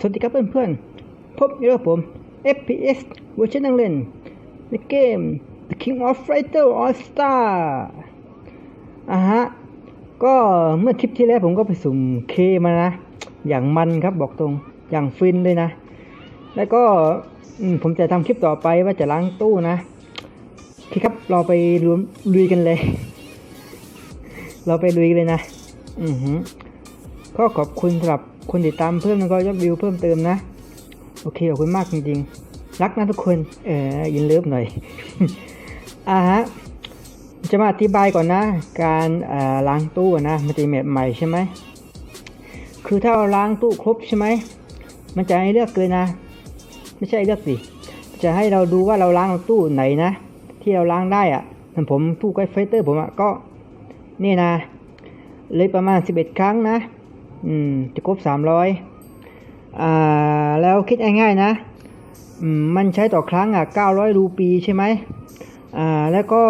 สวัสดีครับเพื่อนๆ พบกับผม FPS เวอร์ชันนังเล่นในเกม The King of Fighter All Star อะฮะ ก็เมื่อทริปที่แล้วผมก็ไปสุ่มเคมานะ อย่างมันครับบอกตรง อย่างฟินเลยนะ แล้วก็ผมจะทำคลิปต่อไปว่าจะล้างตู้นะโอเคครับ เราไปรวมลุยกันเลย เราไปลุยกันเลยนะ อือหือก็ขอบคุณสำหรับ คนติดตามเพิ่มแล้วก็ยอดวิวเพิ่มเติมนะ โอเคขอบคุณมากจริงๆ รักนะทุกคน เออยินเลิฟหน่อย อ่าฮะ จะมาอธิบายก่อนนะ การอ่าล้างตู้นะมันจะมีแบบใหม่ใช่ไหม คือถ้าเราล้างตู้ครบใช่ไหม มันจะให้เลือกเลยนะ ไม่ใช่เลือกสิ จะให้เราดูว่าเราล้างตู้ไหนนะ ที่เราล้างได้อะ่ะผมตู้ไกไฟเตอร์ผมอะ่ะก็นี่นะ เลยประมาณ 11 ครั้งนะ อืมจะครบ300อ่าแล้วคิดง่ายๆนะอืมมันใช้ต่อครั้งอะ900รูปีใช่ไหมอ่าแล้วก็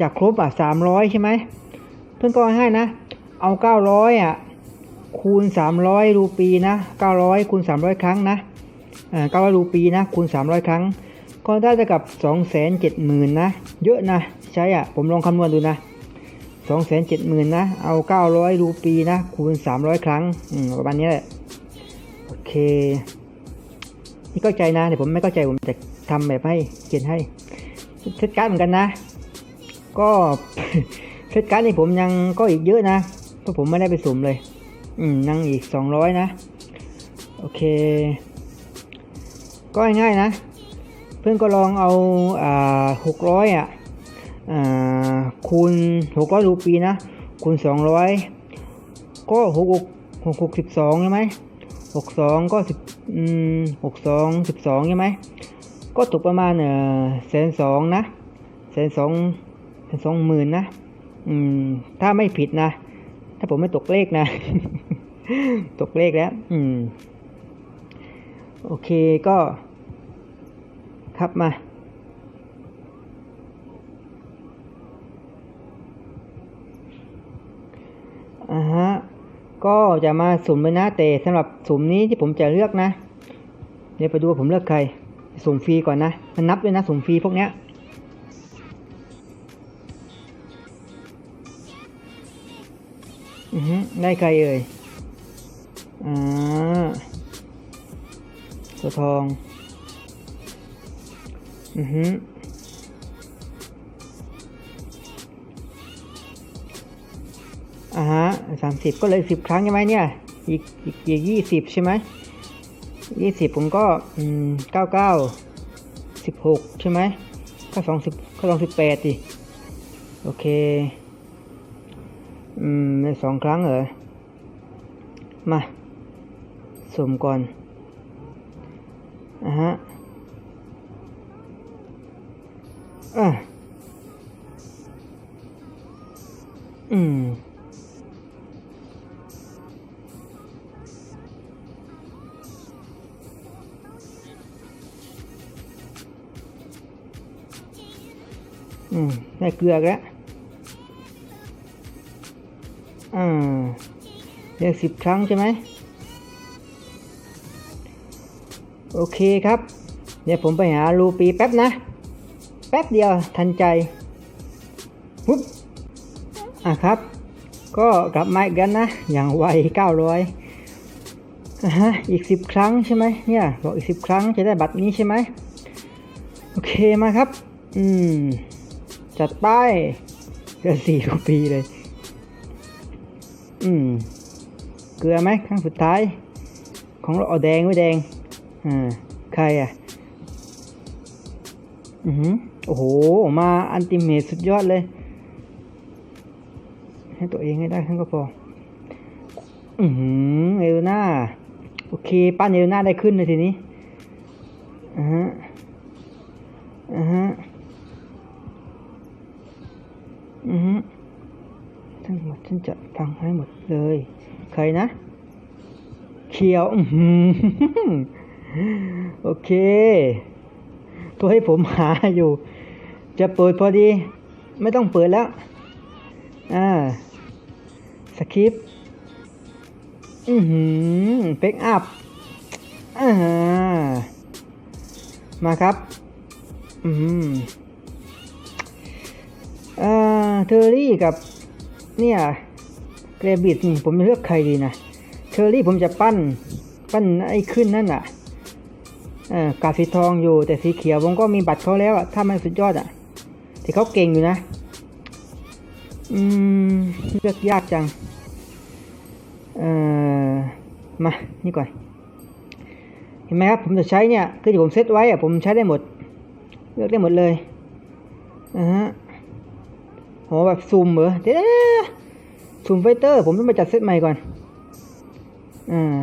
จากครบอะ300ใช่ไหมเพื่อนก็ง่ายนะ เอา900อะคูณ300รูปีนะ900คูณ300ครั้งนะอ่า900รูปีนะคูณ300ครั้งก็ได้เท่ากับ270,000นะ เยอะนะ ใช้อะผมลองคำนวณดูนะ สองแสนเจ็ดหมื่นนะ เอาเก้าร้อยรูปีนะ คูณสามร้อยครั้งอืมประมาณนี้แหละ โอเค นี่เข้าใจนะ เดี๋ยวผมไม่เข้าใจผมจะทำแบบให้เขียนให้เซตการ์ดเหมือนกันนะ ก็เซตการ์ดนี่ผมยังก็อีกเยอะนะ เพราะผมไม่ได้ไปสุ่มเลย อืมยังอีกสองร้อยนะ โอเค ก็ง่ายๆนะ เพื่อนก็ลองเอาอ่าหกร้อยอะ คูณหกร้อยรูปีนะ คูณสองร้อยก็หกหกหกหกสิบสองใช่ไหมหกสองก็สิบอืมหกสองสิบสองใช่ไหม ก็ตกประมาณเออแสนสองนะแสนสองแสนสองหมื่นนะ อืม ถ้าไม่ผิดนะ ถ้าผมไม่ตกเลขนะ ตกเลขแล้ว อืม โอเคก็ ครับมา อ่าฮะก็จะมาสุ่มเลยนะแต่สำหรับสุ่มนี้ที่ผมจะเลือกนะเดี๋ยวไปดูว่าผมเลือกใครสุ่มฟรีก่อนนะ มันนับด้วยนะสุ่มฟรีพวกเนี้ยอือฮึได้ใครเอ่ยอ่าตัวทอง อือฮึ อ่าฮะสามสิบก็เลยสิบครั้งใช่ไหมเนี่ย อีกอีกอีกยี่สิบใช่ไหมยี่สิบผมก็อืมเก้าเก้าสิบหกใช่ไหมก็สองสิบก็สองสิบแปดดิโอเค อืมในสองครั้งเหรอ มาสมก่อนอ่าฮะอะอืม อืมได้เกลือแล้วอ่าเรียกสิบครั้งใช่ไหมโอเคครับเดี๋ยวผมไปหารูปีแป๊บนะ แป๊บเดียวทันใจปุ๊บอะครับ ก็กลับมาอีกกันนะ อย่างไวเก้าร้อยอะฮะอีกสิบครั้งใช่ไหมเนี่ยบอกอีกสิบครั้งจะได้บัตรนี้ใช่ไหมโอเคมาครับ อืม จัดไปเกินสี่รูปีเลย อืม เกลือไหมครั้งสุดท้าย ของเราเอาแดงไว้แดง อ่า ใครอะอือหือโอ้โห มาอันติเมตสุดยอดเลย ให้ตัวเองให้ได้ทั้งก็พอ อือหือเอลน่า โอเค ปั้นเอลน่าได้ขึ้นเลยทีนี้ อ่าฮะอ่าฮะ อือฮึทั้งหมดฉันจะฟังให้หมดเลย ใครนะ เขียว อือโอเค ตัวให้ผมหาอยู่ จะเปิดพอดี ไม่ต้องเปิดแล้ว อ่า สคริปต์อือหือเฟกอัพอ่ามาครับ อืมอ่า เทอร์รี่กับเนี่ยเกรบิดนี่ผมจะเลือกใครดีนะเทอร์รี่ผมจะปั้นปั้นไอ้ขึ้นนั่นอะกาสีทองอยู่แต่สีเขียวผมก็มีบัตรเขาแล้วอะถ้ามันสุดยอดอะที่เขาเก่งอยู่นะ อืมเลือกยากจัง เอ่อ มา นี่ก่อน เห็นไหมครับ ผมจะใช้เนี่ย คือที่ผมเซตไว้อะผมใช้ได้หมด เลือกได้หมดเลยอ่าฮะ โหแบบซูมเหรอเดี๋ยวซูมไฟเตอร์ ผมต้องไปจัดเซตใหม่ก่อน อ่า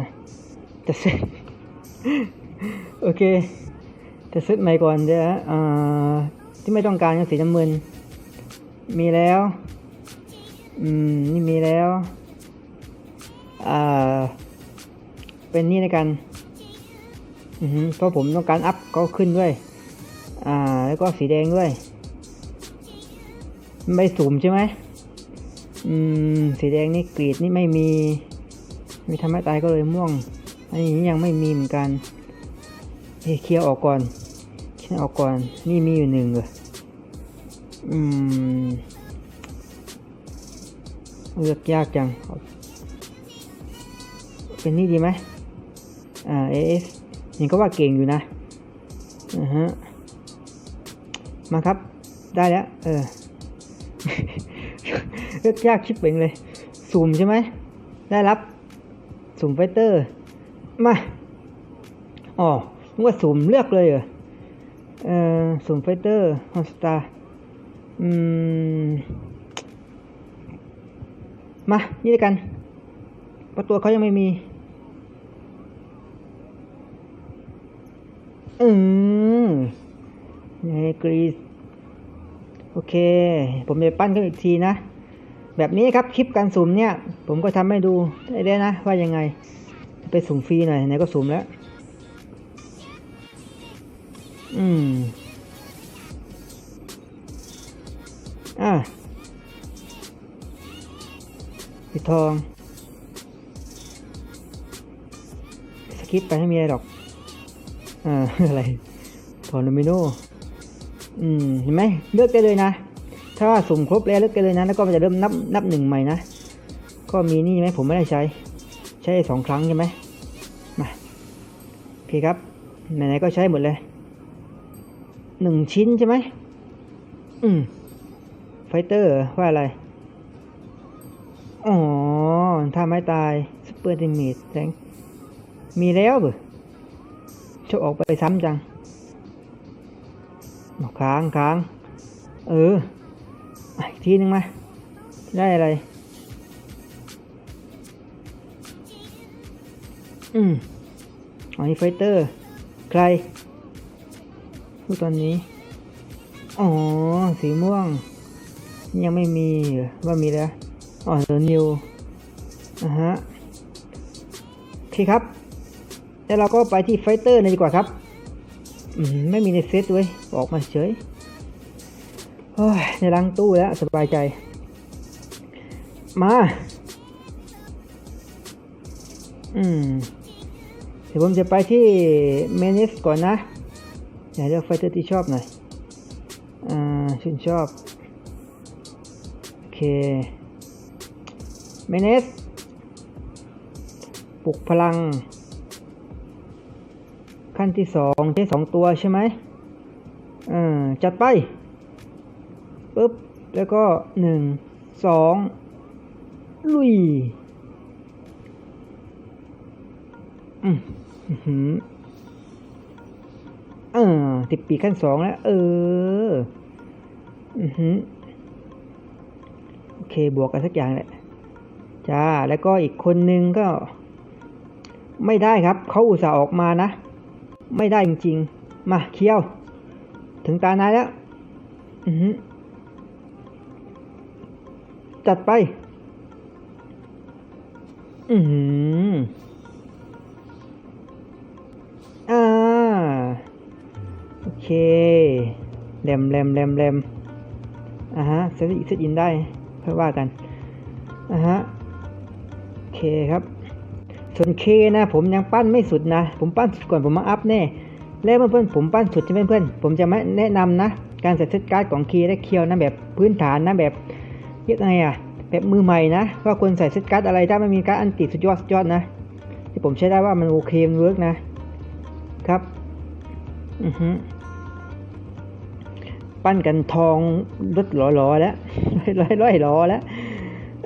จัดเซต โอเค จัดเซตใหม่ก่อนเดี๋ยวอ่า ที่ไม่ต้องการก็สีน้ำเงิน มีแล้ว อืม นี่มีแล้ว อ่า เป็นนี่ในกัน อือเพราะผมต้องการอัพก็ขึ้นด้วย อ่า แล้วก็สีแดงด้วย ไม่สุ่มใช่ไหมอืม สีแดงนี่กรีดนี่ไม่มี มีทำให้ตายก็เลยม่วง อันนี้ยังไม่มีเหมือนกันเฮ้เคลียร์ออกก่อนเคลียร์ออกก่อน นี่มีอยู่หนึ่งเลยอืม เลือกยากจัง เป็นนี่ดีไหมอ่า AS นี่ก็ว่าเก่งอยู่นะอ่าฮะ มาครับ ได้แล้ว เออ เลือกยากชิบเป่งเลย สุ่มใช่ไหม ได้รับ สุ่มไฟเตอร์ มาอ๋อนึกว่าสุ่มเลือกเลยเหรอ เออสุ่มไฟเตอร์ฮอนสตาร์อืม มา นี่ด้วยกันเพราะตัวเขายังไม่มีอืมยังไงกรีซ โอเค ผมจะปั้นกันอีกทีนะ แบบนี้ครับคลิปการสุ่มเนี่ย ผมก็ทำให้ดูได้นะ ว่ายังไงไปสุ่มฟรีหน่อยไหนก็สุ่มแล้ว อืมอะสีทอง สกิปไปไม่มีอะไรหรอก อ่า อะไรทอร์นามิโน อืมเห็นไหมเลือกได้เลยนะ ถ้าว่าสุ่มครบแล้วเลือกได้เลยนะ แล้วก็มันจะเริ่มนับนับหนึ่งใหม่นะ ก็มีนี่ไหมผมไม่ได้ใช้ ใช้สองครั้งใช่ไหมมาโอเคครับไหนๆก็ใช้หมดเลยหนึ่งชิ้นใช่ไหมอืมไฟเตอร์ว่าอะไร อ๋อถ้าไม่ตายซูเปอร์ดิมิตแรงมีแล้วเบอชกออกไปซ้ำจัง ค้างค้างเอออีกทีนึงมา ได้อะไร อืมอันนี้ไฟเตอร์ ใครพูดตอนนี้ อ๋อ สีม่วง ยังไม่มีว่ามีแล้ว อ๋อเดยวนิวอะฮะโอเคครับ แล้วเราก็ไปที่ไฟเตอร์เลยดีกว่าครับ ไม่มีในเซตด้ย ออกมาเฉยในล้างตู้แล้ว สบายใจ มา อืม เดี๋ยวผมจะไปที่เมนิสก่อนนะอยากเลือกไฟเตอร์ที่ชอบหน่อยอ่าชื่นชอบ โอเค เมเนสปลุกพลัง ขั้นที่สองใช้สองตัวใช่ไหมอ่าจัดไปปุ๊บ แล้วก็หนึ่งสองลุยอืมอื้อหือเออติดปีกขั้นสองแล้ว เออ อือหือโอเค บวกกันสักอย่างแหละ จ้า แล้วก็อีกคนนึงก็ ไม่ได้ครับ เขาอุตส่าห์ออกมานะ ไม่ได้จริงๆ มาเคี้ยว ถึงตานายแล้ว จัดไป อือหืออ่า โอเคแรมแรมแรมแรมอ่าฮะเซตเซตอินได้ค่อยว่ากันอ่าฮะ โอเคครับ ส่วนเคนะ ผมยังปั้นไม่สุดนะ ผมปั้นสุดก่อนผมมาอัพแน่ แล้วเพื่อนๆผมปั้นสุดใช่ไหมเพื่อนผมจะไม่แนะนำนะ การใส่เซตการ์ดของเคและเคียวนะแบบพื้นฐานนะแบบยังไงอะแบบมือใหม่นะว่าควรใส่เซตการ์ดอะไรถ้าไม่มีการดอันติสุดยอดสุดยอดนะ ที่ผมใช้ได้ว่ามันโอเคมันเวิร์กนะครับอือฮึปั้นกันทองรถหล่อๆแล้วร้อยร้อยล้อแล้ว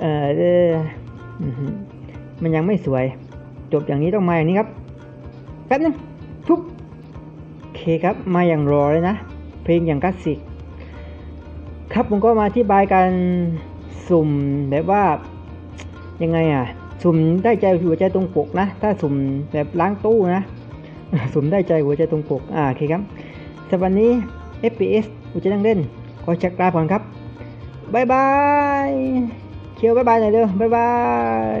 เออเอออือฮึมันยังไม่สวย จบอย่างนี้ต้องมาอย่างนี้ครับแป๊บนึงทุบโอเคครับมาอย่างรอเลยนะ เพลงอย่างคลาสสิก ครับผมก็มาอธิบายการสุ่มแบบว่ายังไงอะ สุ่มได้ใจหัวใจตรงปกนะ ถ้าสุ่มแบบล้างตู้นะ สุ่มได้ใจหัวใจตรงปกอ่าโอเคครับสำหรับวันนี้ FPS กูจะนั่งเล่นขอจักลาก่อนครับบายบาย เคียวบายบายหน่อยเร็วบายบาย